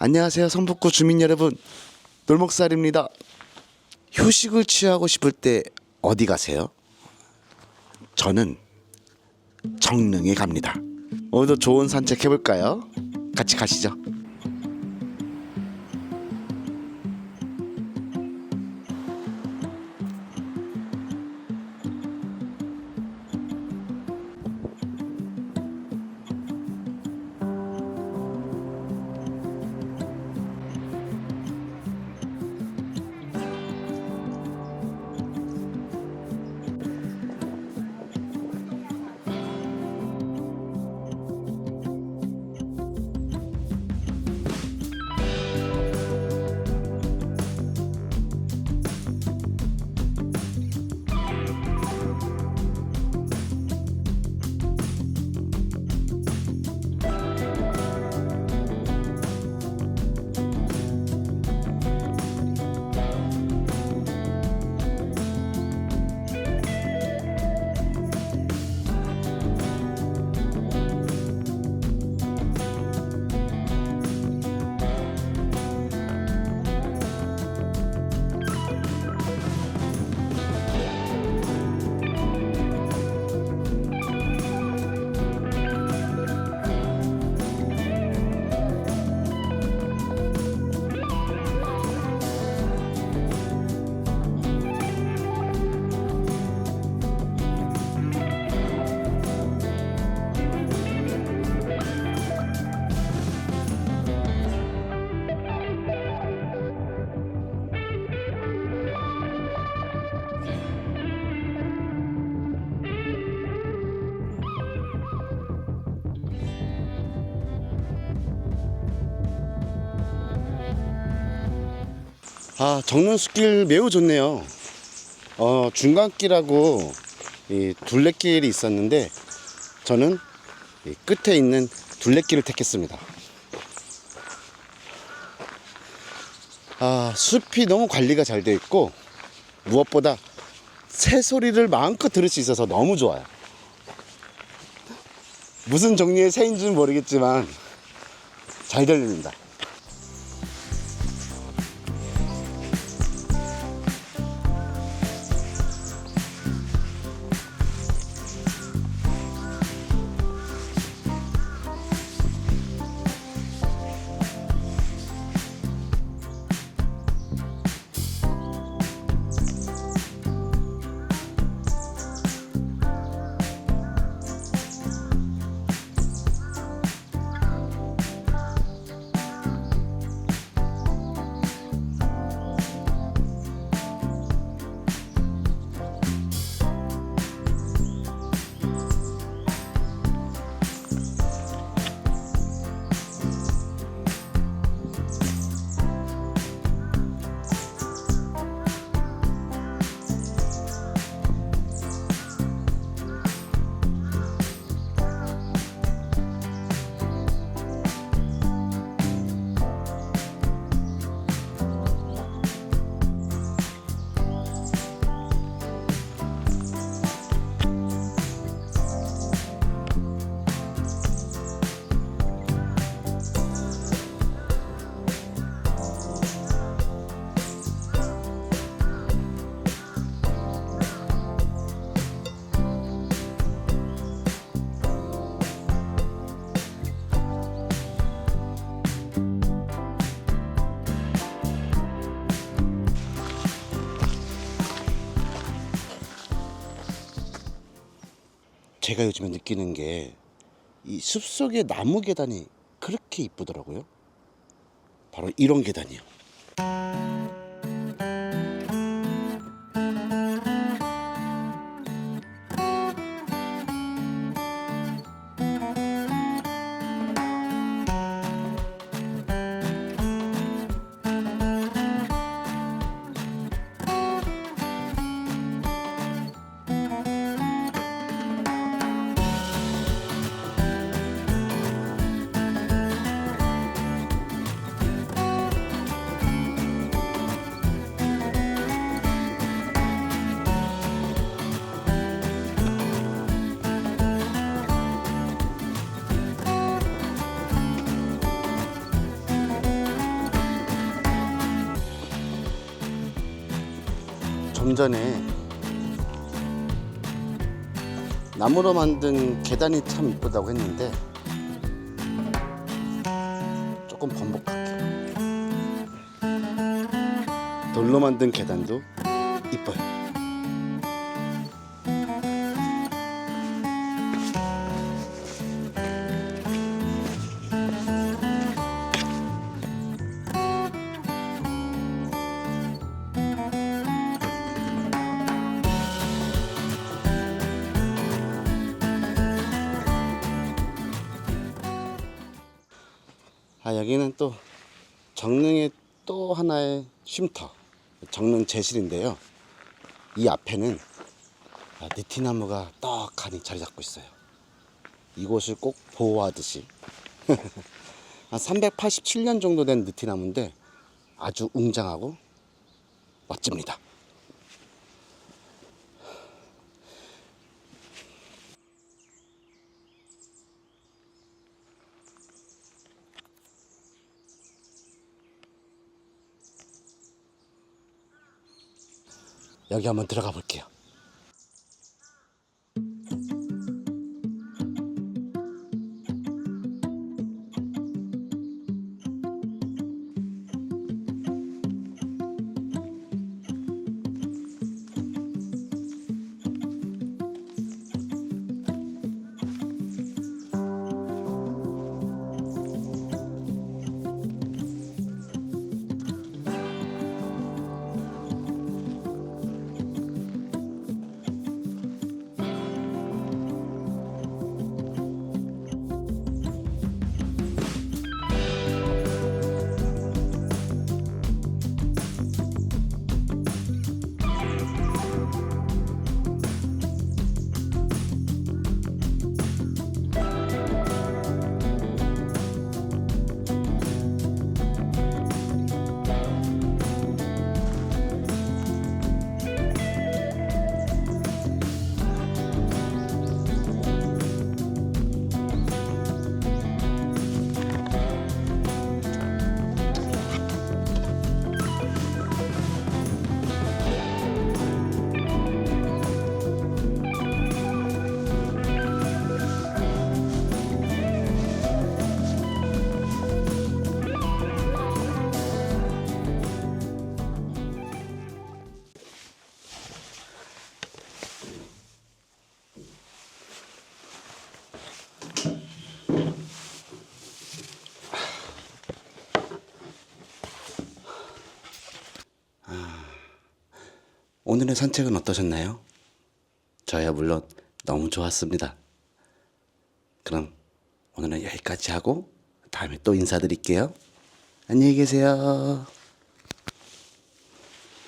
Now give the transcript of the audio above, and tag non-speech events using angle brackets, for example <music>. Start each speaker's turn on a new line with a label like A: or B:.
A: 안녕하세요 성북구 주민 여러분 놀목살입니다 휴식을 취하고 싶을 때 어디 가세요? 저는 정릉에 갑니다 오늘도 좋은 산책 해볼까요? 같이 가시죠 아 정릉 숲길 매우 좋네요. 어, 중간길하고 이 둘레길이 있었는데 저는 이 끝에 있는 둘레길을 택했습니다. 아 숲이 너무 관리가 잘 되어 있고 무엇보다 새 소리를 마음껏 들을 수 있어서 너무 좋아요. 무슨 종류의 새인지는 모르겠지만 잘 들립니다 제가 요즘에 느끼는 게 이 숲속의 나무 계단이 그렇게 이쁘더라고요. 바로 이런 계단이요. 좀 전에 나무로 만든 계단이 참 이쁘다고 했는데 조금 번복할게요. 돌로 만든 계단도 이뻐요. 아 여기는 또 정릉의 또 하나의 쉼터 정릉 제실인데요. 이 앞에는 아, 느티나무가 떡하니 자리 잡고 있어요. 이곳을 꼭 보호하듯이. <laughs> 한 387년 정도 된 느티나무인데 아주 웅장하고 멋집니다 여기 한번 들어가 볼게요 오늘의 산책은 어떠셨나요? 저야 물론 너무 좋았습니다. 그럼 오늘은 여기까지 하고 다음에 또 인사드릴게요. 안녕히 계세요.